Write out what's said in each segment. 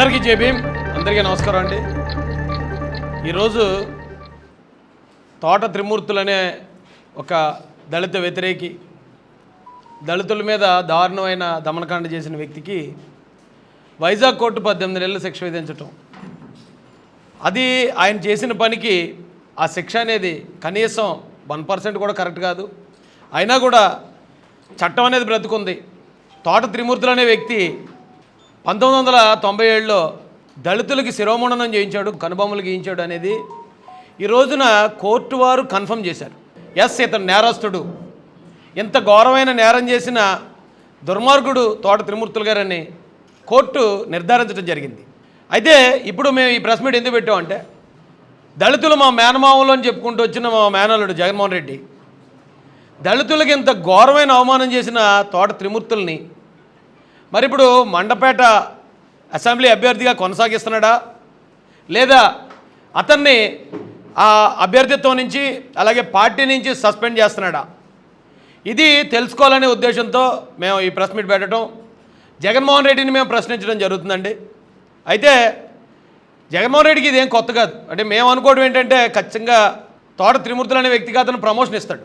అందరికీ జేబీం అందరికీ నమస్కారం అండి. ఈరోజు తోట త్రిమూర్తులనే ఒక దళిత వ్యతిరేకి దళితుల మీద దారుణమైన దమనకాండ చేసిన వ్యక్తికి వైజాగ్ కోర్టు పద్దెనిమిది నెలల శిక్ష విధించటం. అది ఆయన చేసిన పనికి ఆ శిక్ష అనేది కనీసం వన్ పర్సెంట్ కూడా కరెక్ట్ కాదు. అయినా కూడా చట్టం అనేది బ్రతుకుంది. తోట త్రిమూర్తులు అనే వ్యక్తి పంతొమ్మిది వందల తొంభై ఏడులో దళితులకి శిరోమండనం చేయించాడు కనుబొమ్మలు గీయించాడు అనేది ఈ రోజున కోర్టు వారు కన్ఫర్మ్ చేశారు. ఎస్ ఇతను నేరస్తుడు. ఇంత ఘోరమైన నేరం చేసిన దుర్మార్గుడు తోట త్రిమూర్తులు గారని కోర్టు నిర్ధారించడం జరిగింది. అయితే ఇప్పుడు మేము ఈ ప్రెస్ మీట్ ఎందుకు పెట్టామంటే దళితులు మా మేనమామలు అని చెప్పుకుంటూ వచ్చిన మా మేనల్లుడు జగన్మోహన్ రెడ్డి దళితులకి ఇంత ఘోరమైన అవమానం చేసిన తోట త్రిమూర్తుల్ని మరి ఇప్పుడు మండపేట అసెంబ్లీ అభ్యర్థిగా కొనసాగిస్తున్నాడా? లేదా అతన్ని ఆ అభ్యర్థిత్వం నుంచి అలాగే పార్టీ నుంచి సస్పెండ్ చేస్తున్నాడా? ఇది తెలుసుకోవాలనే ఉద్దేశంతో మేము ఈ ప్రెస్ మీట్ పెట్టడం జగన్మోహన్ రెడ్డిని మేము ప్రశ్నించడం జరుగుతుందండి. అయితే జగన్మోహన్ రెడ్డికి ఇదేం కొత్త కాదు. అంటే మేము అనుకోవడం ఏంటంటే ఖచ్చితంగా తోట త్రిమూర్తులు అనే వ్యక్తిగా అతను ప్రమోషన్ ఇస్తాడు.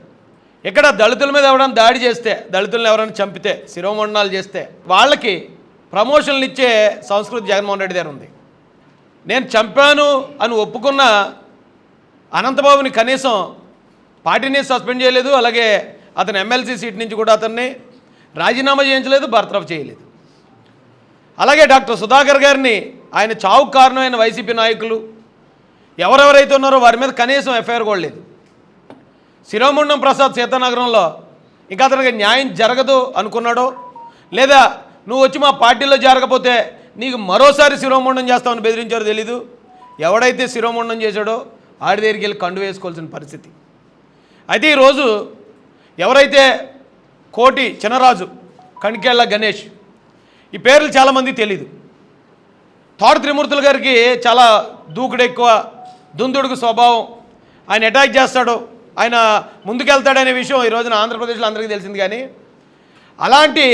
ఇక్కడ దళితుల మీద ఎవరైనా దాడి చేస్తే దళితులను ఎవరైనా చంపితే శిరోమండనాలు చేస్తే వాళ్ళకి ప్రమోషన్లు ఇచ్చే సంస్కృతి జగన్మోహన్ రెడ్డి దగ్గర ఉంది. నేను చంపాను అని ఒప్పుకున్న అనంతబాబుని కనీసం పార్టీని సస్పెండ్ చేయలేదు అలాగే అతను ఎమ్మెల్సీ సీట్ నుంచి కూడా అతన్ని రాజీనామా చేయించలేదు బర్తరఫ్ చేయలేదు. అలాగే డాక్టర్ సుధాకర్ గారిని ఆయన చావుకు కారణమైన వైసీపీ నాయకులు ఎవరెవరైతే ఉన్నారో వారి మీద కనీసం ఎఫ్ఐఆర్ కూడా లేదు. శిరోముండం ప్రసాద్ సీతానగరంలో ఇంకా అతనికి న్యాయం జరగదు అనుకున్నాడో? లేదా నువ్వు వచ్చి మా పార్టీలో జరగకపోతే నీకు మరోసారి శిరోముండం చేస్తామని బెదిరించారో తెలీదు? ఎవడైతే శిరోముండం చేశాడో ఆడి దగ్గరికి వెళ్ళి కండు వేసుకోవాల్సిన పరిస్థితి. అయితే ఈరోజు ఎవరైతే కోటి చినరాజు కణికేళ్ళ గణేష్ ఈ పేర్లు చాలామంది తెలీదు. తోట త్రిమూర్తుల గారికి చాలా దూకుడు ఎక్కువ దుందుడుకు స్వభావం. ఆయన అటాక్ చేస్తాడు ఆయన ముందుకెళ్తాడనే విషయం ఈ రోజున ఆంధ్రప్రదేశ్లో అందరికీ తెలిసింది కానీ అలాంటి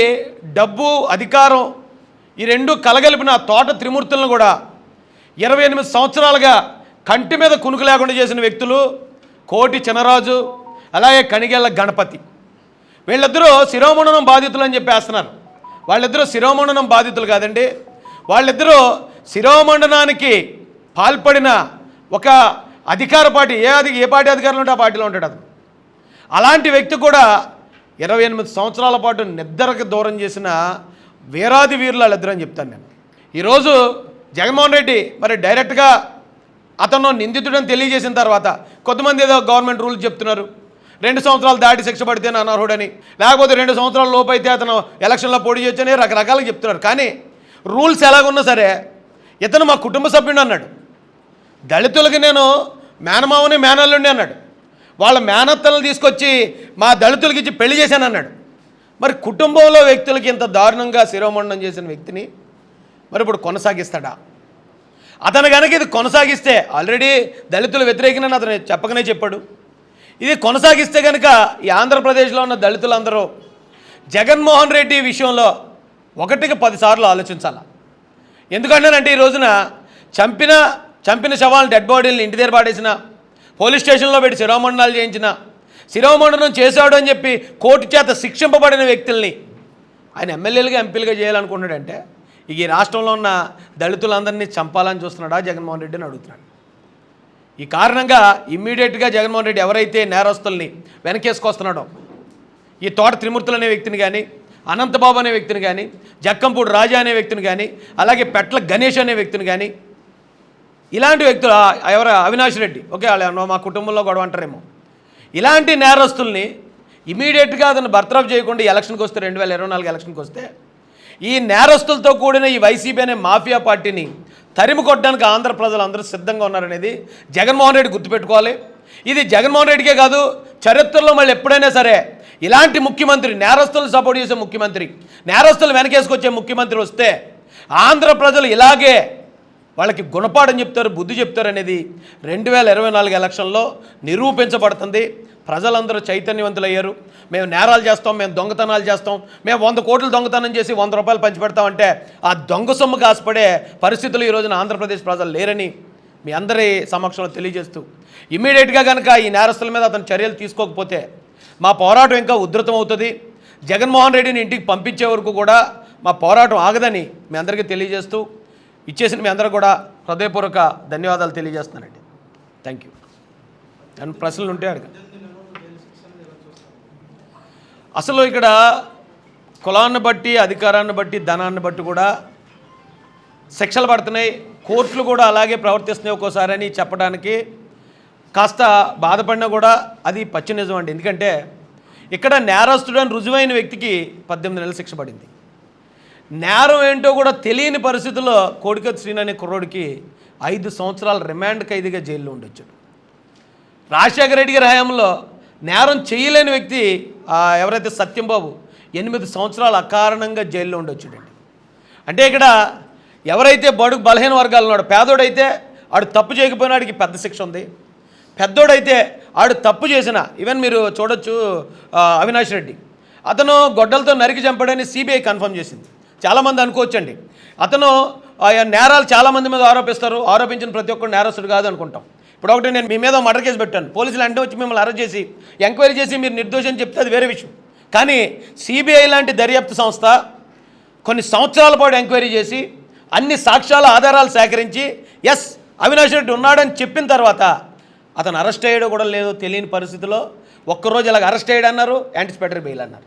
డబ్బు అధికారం ఈ రెండు కలగలిపిన తోట త్రిమూర్తులను కూడా ఇరవై ఎనిమిది సంవత్సరాలుగా కంటి మీద కునుకు లేకుండా చేసిన వ్యక్తులు కోటి చినరాజు అలాగే కణిగెళ్ళ గణపతి. వీళ్ళిద్దరూ శిరోమండనం బాధితులు అని చెప్పేస్తున్నారు. వాళ్ళిద్దరూ శిరోమండనం బాధితులు కాదండి. వాళ్ళిద్దరూ శిరోమండనానికి పాల్పడిన ఒక అధికార పార్టీ ఏ అధి ఏ పార్టీ అధికారంలో ఉంటే ఆ పార్టీలో ఉంటాడు అతను. అలాంటి వ్యక్తి కూడా ఇరవై ఎనిమిది సంవత్సరాల పాటు నిద్రకు దూరం చేసిన వీరాది వీరులు ఇద్దరు అని చెప్తాను నేను. ఈరోజు జగన్మోహన్ రెడ్డి మరి డైరెక్ట్గా అతను నిందితుడని తెలియజేసిన తర్వాత కొంతమంది ఏదో గవర్నమెంట్ రూల్స్ చెప్తున్నారు. రెండు సంవత్సరాలు దాటి శిక్ష పడితే అనర్హుడని లేకపోతే రెండు సంవత్సరాల లోపు అయితే అతను ఎలక్షన్లో పోటీ చేయొచ్చని రకరకాలుగా చెప్తున్నారు. కానీ రూల్స్ ఎలాగున్నా సరే ఇతను మా కుటుంబ సభ్యుడు అన్నాడు. దళితులకి నేను మేనమావని మేనల్లుండి అన్నాడు. వాళ్ళ మేనత్తలను తీసుకొచ్చి మా దళితులకి ఇచ్చి పెళ్ళి చేశాను అన్నాడు. మరి కుటుంబంలో వ్యక్తులకి ఇంత దారుణంగా శిరోమండనం చేసిన వ్యక్తిని మరి ఇప్పుడు కొనసాగిస్తాడా? అతను కనుక ఇది కొనసాగిస్తే ఆల్రెడీ దళితుల వ్యతిరేకనని అతను చెప్పకనే చెప్పాడు. ఇది కొనసాగిస్తే కనుక ఈ ఆంధ్రప్రదేశ్లో ఉన్న దళితులందరూ జగన్మోహన్ రెడ్డి విషయంలో ఒకటికి పదిసార్లు ఆలోచించాల? ఎందుకంటేనంటే ఈ రోజున చంపిన చంపిన శవాలను డెడ్ బాడీలను ఇంటి దగ్గర పాడేసిన పోలీస్ స్టేషన్లో పెట్టి శిరోమండనాలు చేయించిన శిరోమండనం చేశాడు అని చెప్పి కోర్టు చేత శిక్షింపబడిన వ్యక్తుల్ని ఆయన ఎమ్మెల్యేలుగా ఎంపీలుగా చేయాలనుకున్నాడంటే ఈ రాష్ట్రంలో ఉన్న దళితులందరినీ చంపాలని చూస్తున్నాడా జగన్మోహన్ రెడ్డి అని అడుగుతున్నాడు. ఈ కారణంగా ఇమ్మీడియట్గా జగన్మోహన్ రెడ్డి ఎవరైతే నేరస్తుల్ని వెనకేసుకొస్తున్నాడో ఈ తోట త్రిమూర్తులు అనే వ్యక్తిని కానీ అనంతబాబు అనే వ్యక్తిని కానీ జక్కంపూడి రాజా అనే వ్యక్తిని కానీ అలాగే పెట్ల గణేష్ అనే వ్యక్తిని కానీ ఇలాంటి వ్యక్తులు ఎవరు? అవినాష్ రెడ్డి. ఓకే వాళ్ళు మా కుటుంబంలో గొడవ అంటారేమో. ఇలాంటి నేరస్తుల్ని ఇమీడియట్గా అతను బర్తరఫ్ చేయకుండా ఎలక్షన్కి వస్తే రెండు వేల ఇరవై నాలుగు ఎలక్షన్కి వస్తే ఈ నేరస్తులతో కూడిన ఈ వైసీపీ అనే మాఫియా పార్టీని తరిమి కొట్టడానికి ఆంధ్ర ప్రజలు అందరూ సిద్ధంగా ఉన్నారనేది జగన్మోహన్ రెడ్డి గుర్తుపెట్టుకోవాలి. ఇది జగన్మోహన్ రెడ్డికే కాదు చరిత్రలో మళ్ళీ ఎప్పుడైనా సరే ఇలాంటి ముఖ్యమంత్రి నేరస్తులు సపోర్ట్ చేసే ముఖ్యమంత్రి నేరస్తులు వెనకేసుకొచ్చే ముఖ్యమంత్రి వస్తే ఆంధ్ర ప్రజలు ఇలాగే వాళ్ళకి గుణపాఠం చెప్తారు బుద్ధి చెప్తారు అనేది రెండు వేల ఇరవై నాలుగు ఎలక్షన్లో నిరూపించబడుతుంది. ప్రజలందరూ చైతన్యవంతులయ్యారు. మేము నేరాలు చేస్తాం మేము దొంగతనాలు చేస్తాం. మేము వంద కోట్లు దొంగతనం చేసి వంద రూపాయలు పంచిపెడతామంటే ఆ దొంగ సొమ్ముకు ఆశపడే పరిస్థితులు ఈ రోజున ఆంధ్రప్రదేశ్ ప్రజలు లేరని మీ అందరి సమక్షంలో తెలియజేస్తూ ఇమీడియట్గా కనుక ఈ నేరస్తుల మీద అతను చర్యలు తీసుకోకపోతే మా పోరాటం ఇంకా ఉధృతం అవుతుంది జగన్మోహన్ రెడ్డిని ఇంటికి పంపించే వరకు కూడా మా పోరాటం ఆగదని మీ అందరికీ తెలియజేస్తూ ఇచ్చేసిన మీ అందరూ కూడా హృదయపూర్వక ధన్యవాదాలు తెలియజేస్తున్నానండి. థ్యాంక్ యూ అండ్ ప్రశ్నలు ఉంటే అడగ. అసలు ఇక్కడ కులాన్ని బట్టి అధికారాన్ని బట్టి ధనాన్ని బట్టి కూడా శిక్షలు పడుతున్నాయి. కోర్టులు కూడా అలాగే ప్రవర్తిస్తున్నాయి ఒక్కోసారి అని చెప్పడానికి కాస్త బాధపడినా కూడా అది పచ్చి నిజం అండి. ఎందుకంటే ఇక్కడ నేరస్తుడు అని రుజువైన వ్యక్తికి పద్దెనిమిది నెలల శిక్ష పడింది. నేరం ఏంటో కూడా తెలియని పరిస్థితుల్లో కోడికత్ శ్రీని అనే కుర్రోడికి ఐదు సంవత్సరాల రిమాండ్ ఖైదీగా జైల్లో ఉండొచ్చాడు. రాజశేఖర రెడ్డి గారి హయాంలో నేరం చేయలేని వ్యక్తి ఎవరైతే సత్యంబాబు ఎనిమిది సంవత్సరాలు అకారణంగా జైల్లో ఉండొచ్చాడండి. అంటే ఇక్కడ ఎవరైతే బడుగు బలహీన వర్గాలు ఉన్నాడు పేదోడైతే ఆడు తప్పు చేయకపోయినా ఆడికి పెద్ద శిక్ష ఉంది. పెద్దోడైతే ఆడు తప్పు చేసిన ఈవెన్ మీరు చూడొచ్చు అవినాష్ రెడ్డి. అతను గొడ్డలతో నరికి చంపాడని సిబిఐ కన్ఫర్మ్ చేసింది. చాలామంది అనుకోవచ్చండి. అతను ఆ నేరాలు చాలామంది మీద ఆరోపిస్తారు. ఆరోపించిన ప్రతి ఒక్కరు నేరస్తుడు కాదు అనుకుంటాం. ఇప్పుడు ఒకటి నేను మీ మీద మర్డర్ కేసు పెట్టాను. పోలీసులు అంటే వచ్చి మిమ్మల్ని అరెస్ట్ చేసి ఎంక్వైరీ చేసి మీరు నిర్దోషం చెప్తే అది వేరే విషయం. కానీ సిబిఐ లాంటి దర్యాప్తు సంస్థ కొన్ని సంవత్సరాల పాటు ఎంక్వైరీ చేసి అన్ని సాక్ష్యాల ఆధారాలు సేకరించి ఎస్ అవినాష్ రెడ్డి ఉన్నాడని చెప్పిన తర్వాత అతను అరెస్ట్ అయ్యాడో కూడా లేదో తెలియని పరిస్థితిలో ఒక్కరోజు ఇలాగ అరెస్ట్ అయ్యాడన్నారు యాంటిసిపేటరీ బెయిల్ అన్నారు.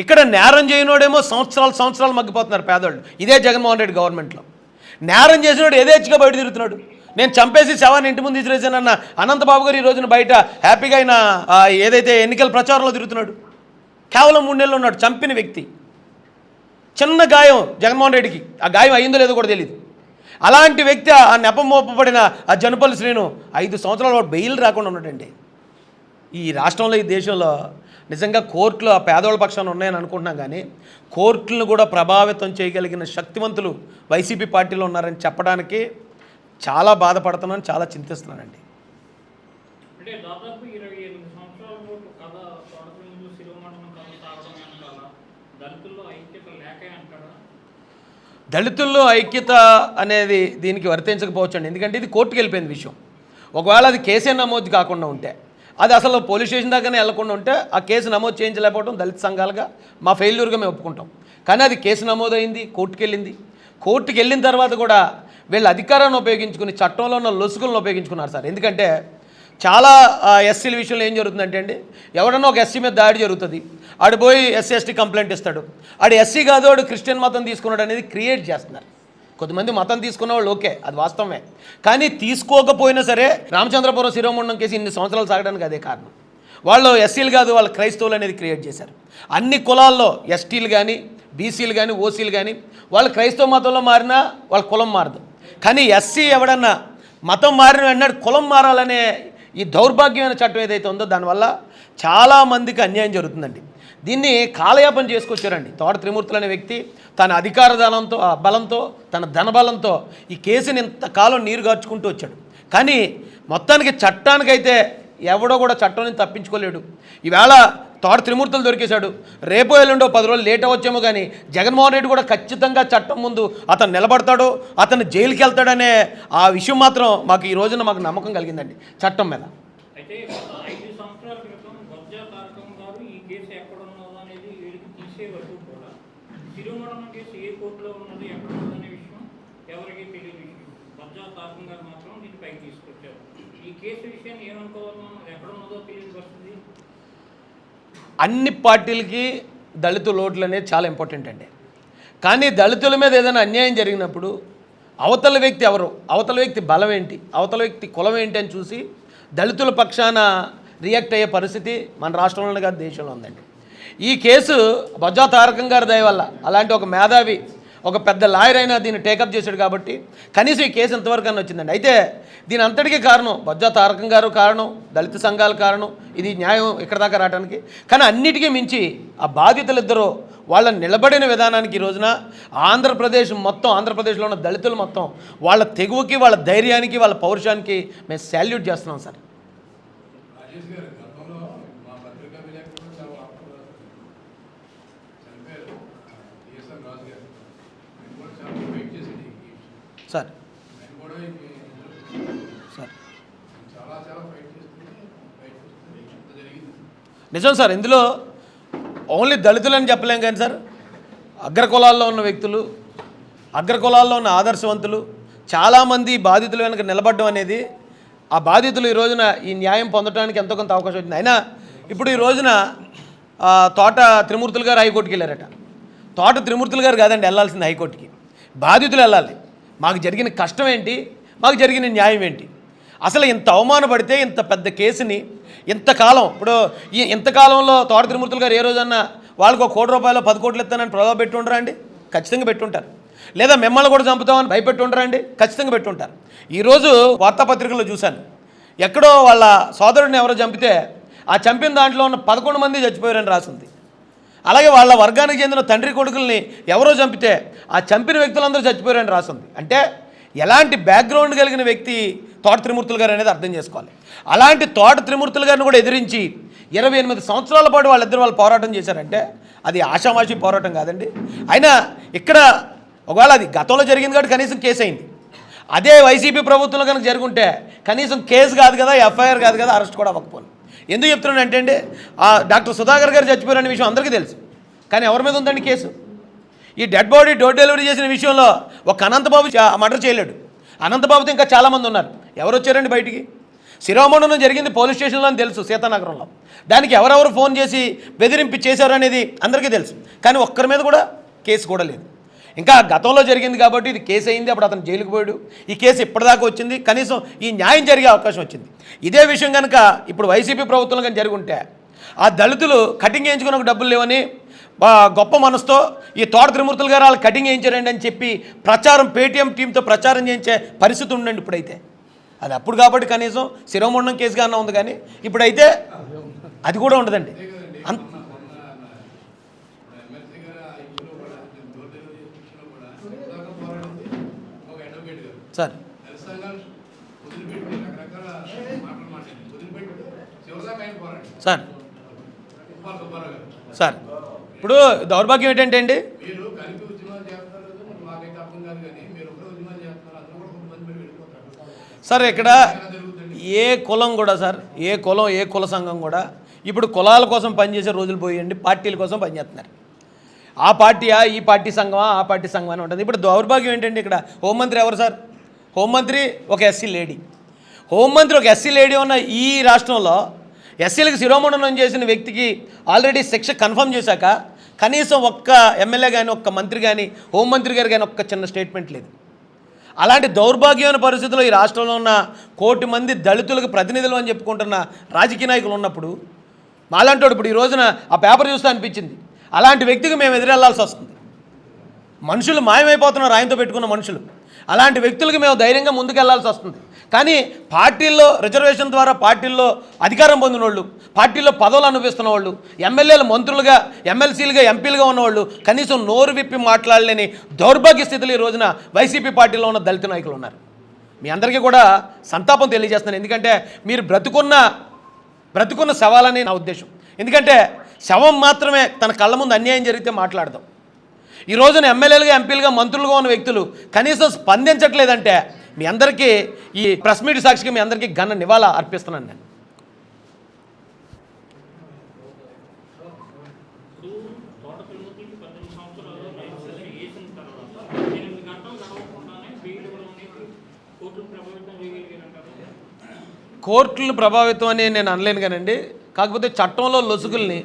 ఇక్కడ నేరం చేయనోడేమో సంవత్సరాలు సంవత్సరాలు మగ్గిపోతున్నారు పేదోళ్ళు. ఇదే జగన్మోహన్ రెడ్డి గవర్నమెంట్లో నేరం చేసినోడు ఎదేచ్గా బయట తిరుగుతున్నాడు. నేను చంపేసి శవాన్ని ఇంటి ముందు ఇసిరేసానన్న అనంతబాబు గారు ఈ రోజున బయట హ్యాపీగా ఆయన ఏదైతే ఎన్నికల ప్రచారంలో తిరుగుతున్నాడు కేవలం మూడు నెలలు ఉన్నాడు చంపిన వ్యక్తి. చిన్న గాయం జగన్మోహన్ రెడ్డికి. ఆ గాయం అయిందో లేదో కూడా తెలియదు అలాంటి వ్యక్తి ఆ నెపం మోపబడిన ఆ జనపల్లి శ్రీను ఐదు సంవత్సరాల పాటు బెయిల్ రాకుండా ఉన్నాడండి. ఈ రాష్ట్రంలో ఈ దేశంలో నిజంగా కోర్టులు ఆ పేదోళ్ళ పక్షాన ఉన్నాయని అనుకుంటున్నాం కానీ కోర్టులను కూడా ప్రభావితం చేయగలిగిన శక్తివంతులు వైసీపీ పార్టీలో ఉన్నారని చెప్పడానికి చాలా బాధపడుతున్నాను చాలా చింతిస్తున్నానండి. దళితుల్లో ఐక్యత అనేది దీనికి వర్తించకపోవచ్చు అండి ఎందుకంటే ఇది కోర్టుకు వెళ్ళిపోయింది విషయం. ఒకవేళ అది కేసే నమోదు కాకుండా ఉంటే అది అసలు పోలీస్ స్టేషన్ దాకానే వెళ్ళకుండా ఉంటే ఆ కేసు నమోదు చేయించలేకపోవడం దళిత సంఘాలుగా మా ఫెయిల్యూర్గా మేము ఒప్పుకుంటాం. కానీ అది కేసు నమోదైంది కోర్టుకు వెళ్ళింది కోర్టుకు వెళ్ళిన తర్వాత కూడా వీళ్ళు అధికారాన్ని ఉపయోగించుకుని చట్టంలో ఉన్న లొసుగులను ఉపయోగించుకున్నారు సార్. ఎందుకంటే చాలా ఎస్సీల విషయంలో ఏం జరుగుతుందంటే అండి ఎవడన్నా ఒక ఎస్సీ మీద దాడి జరుగుతుంది ఆడు పోయి ఎస్సీ ఎస్టీ కంప్లైంట్ ఇస్తాడు. ఆడు ఎస్సీ కాదు ఆడు క్రిస్టియన్ మతం తీసుకున్నాడు అనేది క్రియేట్ చేస్తున్నారు. కొద్దిమంది మతం తీసుకున్న వాళ్ళు ఓకే అది వాస్తవమే. కానీ తీసుకోకపోయినా సరే రామచంద్రపురం శిరోముండం కేసు ఇన్ని సంవత్సరాలు సాగడానికి అదే కారణం. వాళ్ళు ఎస్సీలు కాదు వాళ్ళు క్రైస్తవులు అనేది క్రియేట్ చేశారు. అన్ని కులాల్లో ఎస్టీలు కానీ బీసీలు కానీ ఓసీలు కానీ వాళ్ళు క్రైస్తవ మతంలో మారినా వాళ్ళ కులం మారదు. కానీ ఎస్సీ ఎవడన్నా మతం మారిన వెంటనే కులం మారాలనే ఈ దౌర్భాగ్యమైన చట్టం ఏదైతే ఉందో దానివల్ల చాలామందికి అన్యాయం జరుగుతుందండి. దీన్ని కాలయాపన చేసుకొచ్చారండి. తోట త్రిమూర్తులు అనే వ్యక్తి తన అధికార దళంతో ఆ బలంతో తన ధనబలంతో ఈ కేసుని ఇంతకాలం నీరు గార్చుకుంటూ వచ్చాడు. కానీ మొత్తానికి చట్టానికైతే ఎవడో కూడా చట్టం నుంచి తప్పించుకోలేడు. ఈవేళ తోట త్రిమూర్తులు దొరికేశాడు. రేపో ఎల్లుండో పది రోజులు లేట్ అవ్వచ్చేమో కానీ జగన్మోహన్ రెడ్డి కూడా ఖచ్చితంగా చట్టం ముందు అతను నిలబడతాడు అతను జైలుకి వెళ్తాడనే ఆ విషయం మాత్రం మాకు ఈ రోజున మాకు నమ్మకం కలిగిందండి. చట్టం మీద అయితే గత ఐదు సంవత్సరాల క్రితం బొజ్జ తారకం గారు ఈ కేసు ఎక్కడ ఉన్నదో అనేది వీడికి తీసే వరకు కూడా శిరోమండలం కేసు ఏ కోర్టులో ఉన్నది ఎక్కడ ఉన్నదనే విషయం ఎవరికీ తెలియని విషయం బొజ్జ తారకం గారు మాత్రం దీన్ని పైకి తీసుకొచ్చారు ఈ కేసు విషయాన్ని ఏమనుకోవాలి ఎక్కడ ఉన్నదో తెలియని పరిస్థితి. అన్ని పార్టీలకి దళిత లోట్లు అనేది చాలా ఇంపార్టెంట్ అండి. కానీ దళితుల మీద ఏదైనా అన్యాయం జరిగినప్పుడు అవతల వ్యక్తి ఎవరు? అవతల వ్యక్తి బలం ఏంటి? అవతల వ్యక్తి కులం ఏంటి అని చూసి దళితుల పక్షాన రియాక్ట్ అయ్యే పరిస్థితి మన రాష్ట్రంలోనే కాదు దేశంలో ఉందండి. ఈ కేసు బొజ్జా తారకం గారి దయ వల్ల అలాంటి ఒక మేధావి ఒక పెద్ద లాయర్ అయినా దీన్ని టేకప్ చేశాడు కాబట్టి కనీసం ఈ కేసు ఇంతవరకు అని వచ్చిందండి. అయితే దీని అంతటికీ కారణం బొజ్జా తారకం గారు కారణం దళిత సంఘాల కారణం ఇది న్యాయం ఇక్కడ దాకా రావడానికి కానీ అన్నిటికీ మించి ఆ బాధితులిద్దరూ వాళ్ళ నిలబడిన విధానానికి ఈ రోజున ఆంధ్రప్రదేశ్ మొత్తం ఆంధ్రప్రదేశ్లో ఉన్న దళితులు మొత్తం వాళ్ళ తెగువకి వాళ్ళ ధైర్యానికి వాళ్ళ పౌరుషానికి మేము శాల్యూట్ చేస్తున్నాం సార్ రాజేష్ గారు గతంలో మా పత్రికా విలేకరులు చాలా వార్తలు చనిపోయారు టిఎస్ఆర్ రాజు గారు ఆయన కూడా చాలా ఫైట్ చేసింది ఈ విషయం సార్. సార్. నిజం సార్ ఇందులో ఓన్లీ దళితులని చెప్పలేం కానీ సార్ అగ్రకులాల్లో ఉన్న వ్యక్తులు అగ్రకులాల్లో ఉన్న ఆదర్శవంతులు చాలామంది బాధితుల వెనుక నిలబడడం అనేది ఆ బాధితులు ఈ రోజున ఈ న్యాయం పొందడానికి ఎంతో కొంత అవకాశం వచ్చింది. అయినా ఇప్పుడు ఈ రోజున తోట త్రిమూర్తులు గారు హైకోర్టుకి వెళ్ళారట. తోట త్రిమూర్తులు గారు కాదండి వెళ్ళాల్సింది హైకోర్టుకి. బాధితులు వెళ్ళాలి. మాకు జరిగిన కష్టం ఏంటి? మాకు జరిగిన న్యాయం ఏంటి? అసలు ఇంత అవమానపడితే ఇంత పెద్ద కేసుని ఇంతకాలం ఇప్పుడు ఈ ఇంతకాలంలో తోట తిరుమూర్తులు గారు ఏ రోజన్నా వాళ్ళకు ఒక కోటి రూపాయలు పది కోట్లు ఇస్తానని ప్రభావ పెట్టి ఉండరా అండి? ఖచ్చితంగా పెట్టుంటారు. లేదా మిమ్మల్ని కూడా చంపుతామని భయపెట్టి ఉండరా అండి? ఖచ్చితంగా పెట్టుంటారు. ఈరోజు వార్తాపత్రికల్లో చూశాను. ఎక్కడో వాళ్ళ సోదరుడిని ఎవరో చంపితే ఆ చంపిన దాంట్లో ఉన్న పదకొండు మంది చచ్చిపోయారని రాసింది అలాగే వాళ్ళ వర్గానికి చెందిన తండ్రి కొడుకుల్ని ఎవరో చంపితే ఆ చంపిన వ్యక్తులందరూ చచ్చిపోయారని రాసింది. అంటే ఎలాంటి బ్యాక్గ్రౌండ్ కలిగిన వ్యక్తి తోట త్రిమూర్తులు గారు అనేది అర్థం చేసుకోవాలి. అలాంటి తోట త్రిమూర్తులు గారిని కూడా ఎదిరించి ఇరవై ఎనిమిది సంవత్సరాల పాటు వాళ్ళిద్దరు వాళ్ళు పోరాటం చేశారంటే అది ఆషామాషి పోరాటం కాదండి. అయినా ఇక్కడ ఒకవేళ అది గతంలో జరిగింది కాబట్టి కనీసం కేసు అయింది. అదే వైసీపీ ప్రభుత్వంలో కనుక జరుగుంటే కనీసం కేసు కాదు కదా ఎఫ్ఐఆర్ కాదు కదా అరెస్ట్ కూడా అవ్వకపోను. ఎందుకు చెప్తున్నాను అంటే అండి ఆ డాక్టర్ సుధాకర్ గారు చచ్చిపోయారనే విషయం అందరికీ తెలుసు. కానీ ఎవరి మీద ఉందండి కేసు? ఈ డెడ్ బాడీ డోర్ డెలివరీ చేసిన విషయంలో ఒక అనంతబాబు మర్డర్ చేయలేడు. అనంతబాబుతో ఇంకా చాలామంది ఉన్నారు. ఎవరు వచ్చారండి బయటికి? శిరోమండనం జరిగింది పోలీస్ స్టేషన్లో అని తెలుసు సీతానగరంలో. దానికి ఎవరెవరు ఫోన్ చేసి బెదిరింపు చేశారు అనేది అందరికీ తెలుసు. కానీ ఒక్కరి మీద కూడా కేసు కూడా లేదు. ఇంకా గతంలో జరిగింది కాబట్టి ఇది కేసు అయింది అప్పుడు అతను జైలుకు పోయాడు. ఈ కేసు ఇప్పటిదాకా వచ్చింది. కనీసం ఈ న్యాయం జరిగే అవకాశం వచ్చింది. ఇదే విషయం కనుక ఇప్పుడు వైసీపీ ప్రభుత్వంలో కానీ జరుగుంటే ఆ దళితులు కటింగ్ వేయించుకున్న డబ్బులు లేవని గొప్ప మనసుతో ఈ తోట త్రిమూర్తులు గారు వాళ్ళు కటింగ్ వేయించారండి అని చెప్పి ప్రచారం పేటీఎం టీంతో ప్రచారం చేయించే పరిస్థితి ఉండండి ఇప్పుడైతే. అది అప్పుడు కాబట్టి కనీసం శిరోముండం కేసుగా అన్న ఉంది కానీ ఇప్పుడైతే అది కూడా ఉండదండి. అంత ఎమ్మెల్సీ గారు ఆ ఇష్యూలో కూడా డోర్ డెలివరీ చేసిన విషయంలో కూడా దాకా పోరాడింది ఒక అడ్వకేట్ గారు సార్ నిరసనగా వదిలిపెట్టి రకరకాల మాటలు మాట్లాడి వదిలిపెట్టి చివరిదాకా ఆయన పోరాడి సార్. సార్ ఇప్పుడు దౌర్భాగ్యం ఏంటంటే అండి? సార్ ఇక్కడ ఏ కులం కూడా సార్ ఏ కులం ఏ కుల సంఘం కూడా ఇప్పుడు కులాల కోసం పనిచేసే రోజులు పోయండి పార్టీల కోసం పనిచేస్తున్నారు. ఆ పార్టీయా ఈ పార్టీ సంఘమా ఆ పార్టీ సంఘమా అని ఉంటుంది. ఇప్పుడు దౌర్భాగ్యం ఏంటంటే ఇక్కడ? హోంమంత్రి ఎవరు సార్? హోంమంత్రి ఒక ఎస్సీ లేడీ. హోంమంత్రి ఒక ఎస్సీ లేడీ ఉన్న ఈ రాష్ట్రంలో ఎస్సీలకు శిరోమండనం చేసిన వ్యక్తికి ఆల్రెడీ శిక్ష కన్ఫర్మ్ చేశాక కనీసం ఒక్క ఎమ్మెల్యే కానీ ఒక్క మంత్రి కానీ హోంమంత్రి గారు కానీ ఒక్క చిన్న స్టేట్మెంట్ లేదు. అలాంటి దౌర్భాగ్యమైన పరిస్థితుల్లో ఈ రాష్ట్రంలో ఉన్న కోటి మంది దళితులకు ప్రతినిధులు అని చెప్పుకుంటున్న రాజకీయ నాయకులు ఉన్నప్పుడు మాలాంటోడు ఇప్పుడు ఈ రోజున ఆ పేపర్ చూస్తే అనిపించింది. అలాంటి వ్యక్తికి మేము ఎదురెళ్ళాల్సి వస్తుంది. మనుషులు మాయమైపోతున్నారు ఆయనతో పెట్టుకున్న మనుషులు. అలాంటి వ్యక్తులకు మేము ధైర్యంగా ముందుకెళ్ళాల్సి వస్తుంది. కానీ పార్టీల్లో రిజర్వేషన్ ద్వారా పార్టీల్లో అధికారం పొందిన వాళ్ళు పార్టీల్లో పదవులు అనుభవిస్తున్న వాళ్ళు ఎమ్మెల్యేలు మంత్రులుగా ఎమ్మెల్సీలుగా ఎంపీలుగా ఉన్నవాళ్ళు కనీసం నోరు విప్పి మాట్లాడలేని దౌర్భాగ్య స్థితిలో ఈ రోజున వైసీపీ పార్టీలో ఉన్న దళిత నాయకులు ఉన్నారు. మీ అందరికీ కూడా సంతాపం తెలియజేస్తున్నాను. ఎందుకంటే మీరు బ్రతుకున్న బ్రతుకున్న శవాలని నా ఉద్దేశం. ఎందుకంటే శవం మాత్రమే తన కళ్ళ ముందు అన్యాయం జరిగితే మాట్లాడదాం. ఈ రోజున ఎమ్మెల్యేలుగా ఎంపీలుగా మంత్రులుగా ఉన్న వ్యక్తులు కనీసం స్పందించట్లేదంటే మీ అందరికీ ఈ ప్రెస్ మీట్ సాక్షిగా మీ అందరికీ ఘన నివాళ అర్పిస్తున్నాను నేను. కోర్టులు ప్రభావితం కోర్టులను ప్రభావితం అని నేను అనలేను కానండి. కాకపోతే చట్టంలో లొసుగుల్ని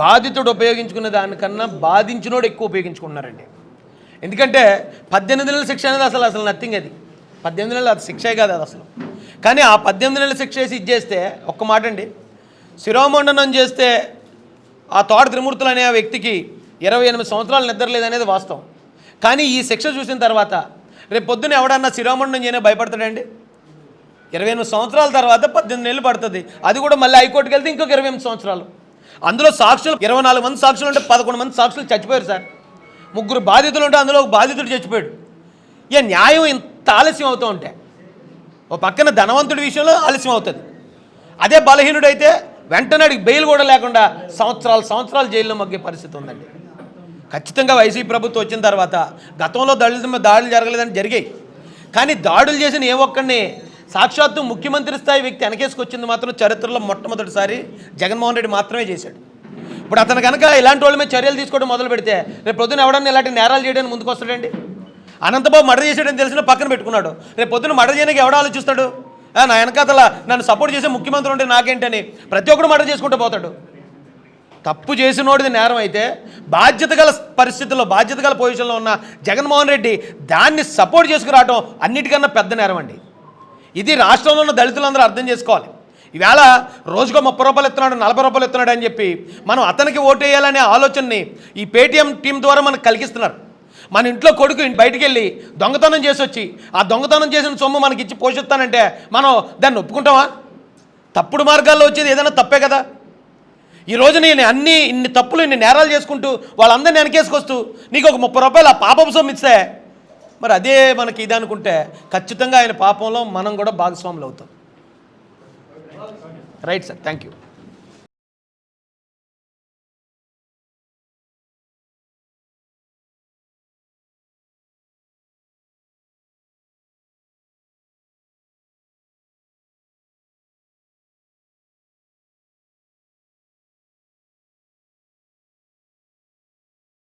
బాధితుడు ఉపయోగించుకునే దానికన్నా బాధించినోడు ఎక్కువ ఉపయోగించుకుంటున్నారండి. ఎందుకంటే పద్దెనిమిది నెలల శిక్ష అనేది అసలు అసలు నథింగ్ అది. పద్దెనిమిది నెలలు అది శిక్షే కాదు అది అసలు. కానీ ఆ పద్దెనిమిది నెలల శిక్ష వేసి ఇచ్చేస్తే ఒక్క మాట అండి శిరోమండనం చేస్తే ఆ తోట త్రిమూర్తులు అనే ఆ వ్యక్తికి ఇరవై ఎనిమిది సంవత్సరాలు నిద్రలేదనేది వాస్తవం. కానీ ఈ శిక్ష చూసిన తర్వాత రేపు పొద్దున్న ఎవడన్నా శిరోమండనం చేయనే భయపడతాడండి? ఇరవై ఎనిమిది సంవత్సరాల తర్వాత పద్దెనిమిది నెలలు పడుతుంది. అది కూడా మళ్ళీ హైకోర్టుకి వెళ్తే ఇంకొక ఇరవై ఎనిమిది సంవత్సరాలు. అందులో సాక్షులు ఇరవై నాలుగు మంది సాక్షులు ఉంటే పదకొండు మంది సాక్షులు చచ్చిపోయారు సార్. ముగ్గురు బాధితులు ఉంటే అందులో ఒక బాధితుడు చచ్చిపోయాడు. ఇక న్యాయం ఇంత ఆలస్యం అవుతూ ఉంటే? ఓ పక్కన ధనవంతుడి విషయంలో ఆలస్యం అవుతుంది. అదే బలహీనుడైతే వెంటనే అడిగి బెయిల్ కూడా లేకుండా సంవత్సరాలు సంవత్సరాలు జైల్లో మగ్గే పరిస్థితి ఉందండి. ఖచ్చితంగా వైసీపీ ప్రభుత్వం వచ్చిన తర్వాత గతంలో దళిత దాడులు జరగలేదని జరిగాయి. కానీ దాడులు చేసిన ఏ ఒక్కడిని సాక్షాత్తు ముఖ్యమంత్రి స్థాయి వ్యక్తి వెనకేసుకొచ్చింది మాత్రం చరిత్రలో మొట్టమొదటిసారి జగన్మోహన్ రెడ్డి మాత్రమే చేశాడు. ఇప్పుడు అతను కనుక ఇలాంటి వాళ్ళ మీద చర్యలు తీసుకోవడం మొదలు పెడితే రేపు పొద్దున ఎవడన్నా ఇలాంటి నేరాలు చేయడానికి ముందుకు వస్తాడండి? అనంతబాబు మర్డర్ చేసాడని తెలిసిన పక్కన పెట్టుకున్నాడు. రేపు పొద్దున మర్డర్ చేయడానికి ఎవడ ఆలోచిస్తాడు? ఆ, నా వెనకాతల నన్ను సపోర్ట్ చేసే ముఖ్యమంత్రి ఉంటే నాకేంటని ప్రతి ఒక్కడు మర్డర్ చేసుకుంటూ పోతాడు. తప్పు చేసినోడిది నేరం అయితే బాధ్యత గల పరిస్థితుల్లో బాధ్యత గల పొజిషన్లో ఉన్న జగన్మోహన్ రెడ్డి దాన్ని సపోర్ట్ చేసుకురావటం అన్నిటికన్నా పెద్ద నేరం అండి. ఇది రాష్ట్రంలో ఉన్న దళితులందరూ అర్థం చేసుకోవాలి. ఈవేళ రోజుకో ముప్పై రూపాయలు ఇస్తున్నాడు నలభై రూపాయలు ఇస్తున్నాడు అని చెప్పి మనం అతనికి ఓటేయాలనే ఆలోచనని ఈ పేటీఎం టీం ద్వారా మనకు కలిగిస్తున్నారు. మన ఇంట్లో కొడుకు బయటికి వెళ్ళి దొంగతనం చేసి వచ్చి ఆ దొంగతనం చేసిన సొమ్ము మనకి ఇచ్చి పోషిస్తానంటే మనం దాన్ని ఒప్పుకుంటామా? తప్పుడు మార్గాల్లో వచ్చేది ఏదైనా తప్పే కదా? ఈ నేను అన్ని ఇన్ని తప్పులు ఇన్ని నేరాలు చేసుకుంటూ వాళ్ళందరినీ వెనకేసుకొస్తూ నీకు ఒక ముప్పై రూపాయలు ఆ పాపం సొమ్ము ఇస్తే మరి అదే మనకి ఇది అనుకుంటే ఖచ్చితంగా ఆయన పాపంలో మనం కూడా భాగస్వాములు అవుతాం. Right sir thank you